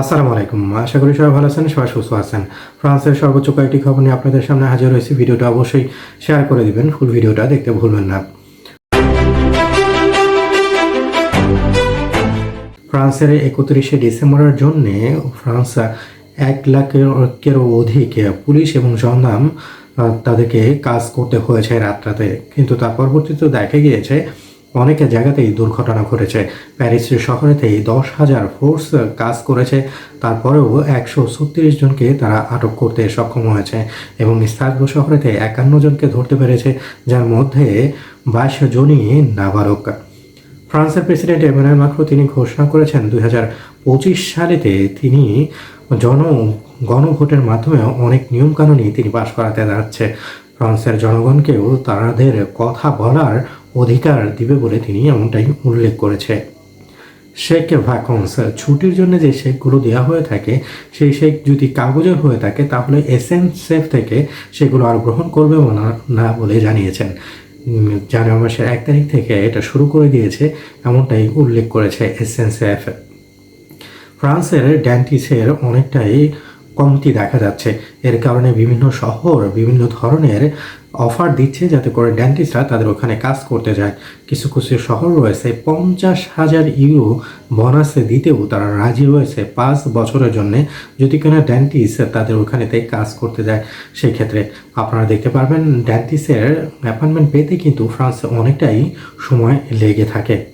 আসসালামু আলাইকুম। আশা করি সবাই ভালো আছেন, সবাই সুস্থ আছেন। ফ্রান্সের সর্বোচ্চ কয়েকটি খবর নিয়ে আপনাদের সামনে হাজির হয়েছি। ভিডিওটা অবশ্যই শেয়ার করে দিবেন, ফুল ভিডিওটা দেখতে ভুলবেন না। ফ্রান্সের একত্রিশে ডিসেম্বরের জন্য ফ্রান্স এক লাখেরও অধিক পুলিশ এবং জনদাম তাদেরকে কাজ করতে হয়েছে রাত্রাতে কিন্তু তার পরবর্তীতে দেখা গিয়েছে অনেক জায়গাতেই দুর্ঘটনা ঘটেছে। প্যারিস শহরেতেই দশ হাজার ফোর্স কাজ করেছে, তারপরেও একশো ছত্রিশ জনকে তারা আটক করতে সক্ষম হয়েছে এবং স্থানীয় শহরেতে একান্ন জনকে ধরতে পেরেছে, যার মধ্যে বাইশ জনই নাবারক ফ্রান্সের প্রেসিডেন্ট এমানুয়েল মাক্রো তিনি ঘোষণা করেছেন দুই হাজার পঁচিশ সালেতে তিনি জন, গণভোটের মাধ্যমে অনেক নিয়মকানুনই তিনি পাশ করাতে যাচ্ছে। ফ্রান্সের জনগণকেও তাদের কথা বলার অধিকার দিবে বলে তিনি এমনটাই উল্লেখ করেছে। শেক ভ্যাকন্স ছুটির জন্য যে শেকগুলো দেওয়া হয়ে থাকে, সেই শেক যদি কাগজের হয়ে থাকে, তাহলে এসএনসেফ থেকে সেগুলো আর গ্রহণ করবে না না বলে জানিয়েছেন। জানুয়ারি মাসের এক তারিখ থেকে এটা শুরু করে দিয়েছে এমনটাই উল্লেখ করেছে এসএনসেফ ফ্রান্সের ড্যান্টিসের অনেকটাই কমতি দেখা যাচ্ছে। এর কারণে বিভিন্ন শহর বিভিন্ন ধরনের অফার দিচ্ছে যাতে করে ড্যান্টিস্টরা তাদের ওখানে কাজ করতে যায়। কিছু কিছু শহর রয়েছে, পঞ্চাশ হাজার ইউরো বোনাসে দিতেও তারা রাজি রয়েছে পাঁচ বছরের জন্য। যদি কোনো ড্যান্টিস্ট তাদের ওখানেতে কাজ করতে যায় সেই ক্ষেত্রে আপনারা দেখতে পারবেন ড্যান্টিসের অ্যাপয়েন্টমেন্ট পেতে কিন্তু ফ্রান্সে অনেকটাই সময় লেগে থাকে।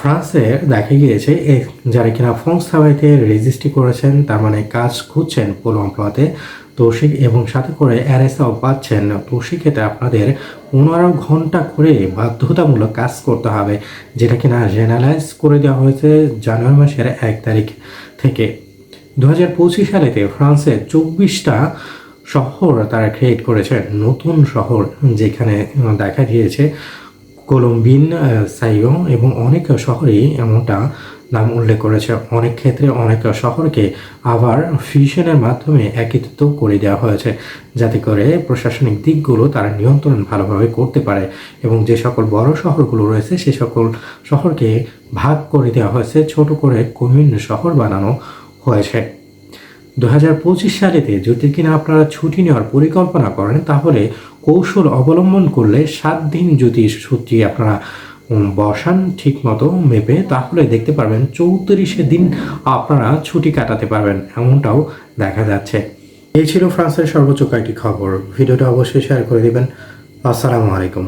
ফ্রান্সে দেখা গিয়েছে যারা কিনা ফ্রান্স সাবাইতে রেজিস্ট্রি করেছেন, তার মানে কাজ খুঁজছেন পোলো অম্পলাতে তো সে এবং সাথে করে অ্যারেসাও পাচ্ছেন। তো সেক্ষেত্রে আপনাদের পনেরো ঘণ্টা করে বাধ্যতামূলক কাজ করতে হবে, যেটা কিনা জেনারেলাইজ করে দেওয়া হয়েছে জানুয়ারি মাসের এক তারিখ থেকে। দু হাজার পঁচিশ সালেতে ফ্রান্সে চব্বিশটা শহর তারা ক্রিয়েট করেছে, নতুন শহর যেখানে দেখা গিয়েছে কলম্বিন সাইও এবং অনেক শহরেই এমনটা নাম উল্লেখ করেছে। অনেক ক্ষেত্রে অনেক শহরকে আবার ফিউশনের মাধ্যমে একত্রিত করে দেওয়া হয়েছে, যাতে করে প্রশাসনিক দিকগুলো তারা নিয়ন্ত্রণ ভালোভাবে করতে পারে এবং যে সকল বড় শহরগুলো রয়েছে, সে সকল শহরকে ভাগ করে দেওয়া হয়েছে, ছোট করে কমিউন শহর বানানো হয়েছে। দু হাজার পঁচিশ সালেতে যদি কিনা আপনারা ছুটি নেওয়ার পরিকল্পনা করেন, তাহলে কৌশল অবলম্বন করলে সাত দিন যদি সত্যি আপনারা বসান ঠিক মতো মেপে, তাহলে দেখতে পারবেন চৌত্রিশে দিন আপনারা ছুটি কাটাতে পারবেন। এমনটাও দেখা যাচ্ছে। এই ছিল ফ্রান্সের সর্বোচ্চ কয়েকটি খবর। ভিডিওটা অবশ্যই শেয়ার করে দেবেন। আসসালামু আলাইকুম।